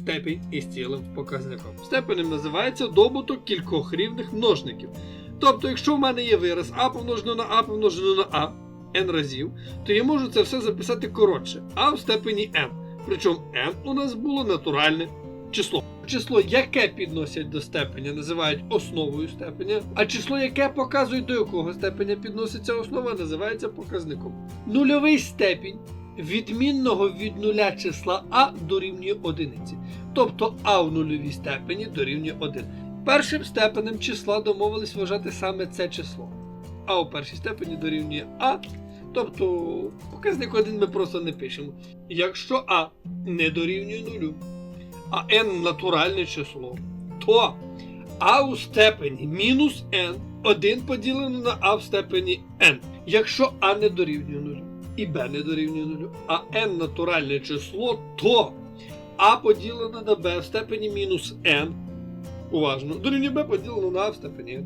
степінь із цілим показником. Степенем називається добуток кількох рівних множників. Тобто, якщо в мене є вираз а помножено на а помножено на а n разів, то я можу це все записати коротше, а в степені n. Причому n у нас було натуральне число. Число, яке підносять до степеня, називають основою степеня, а число, яке показує до якого степеня підноситься основа, називається показником. Нульовий степінь відмінного від нуля числа а дорівнює одиниці. Тобто а в нульовій степені дорівнює 1. Першим степенем числа домовились вважати саме це число. А у першій степені дорівнює а. Тобто показник 1 ми просто не пишемо. Якщо а не дорівнює нулю, а n натуральне число, то а у степені мінус n 1 поділено на а в степені n. Якщо а не дорівнює нулю і b не дорівнює нулю, а n натуральне число, то а поділено на b в степені мінус n. Уважно, дорівнює b поділено на а в степені n.